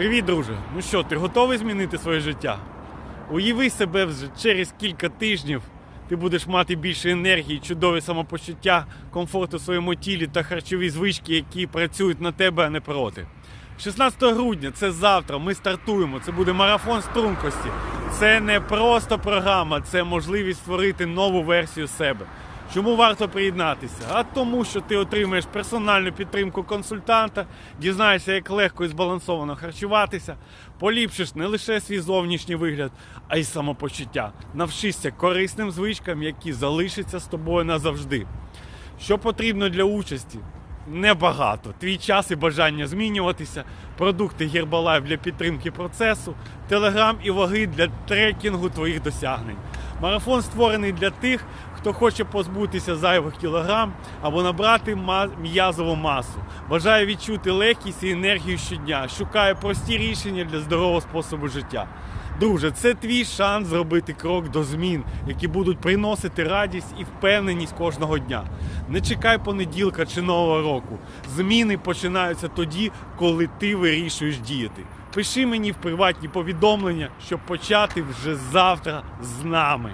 Привіт, друже. Ну що, ти готовий змінити своє життя? Уяви себе вже через кілька тижнів. Ти будеш мати більше енергії, чудове самопочуття, комфорт у своєму тілі та харчові звички, які працюють на тебе, а не проти. 16 грудня це завтра. Ми стартуємо. Це буде марафон стрункості. Це не просто програма, це можливість створити нову версію себе. Чому варто приєднатися? А тому, що ти отримаєш персональну підтримку консультанта, дізнаєшся, як легко і збалансовано харчуватися, поліпшиш не лише свій зовнішній вигляд, а й самопочуття. Навчишся корисним звичкам, які залишаться з тобою назавжди. Що потрібно для участі? Небагато. Твій час і бажання змінюватися, продукти Herbalife для підтримки процесу, телеграм і ваги для трекінгу твоїх досягнень. Марафон створений для тих, хто хоче позбутися зайвих кілограм або набрати м'язову масу. Бажає відчути легкість і енергію щодня, шукає прості рішення для здорового способу життя. Друже, це твій шанс зробити крок до змін, які будуть приносити радість і впевненість кожного дня. Не чекай понеділка чи нового року. Зміни починаються тоді, коли ти вирішуєш діяти. Пиши мені в приватні повідомлення, щоб почати вже завтра з нами.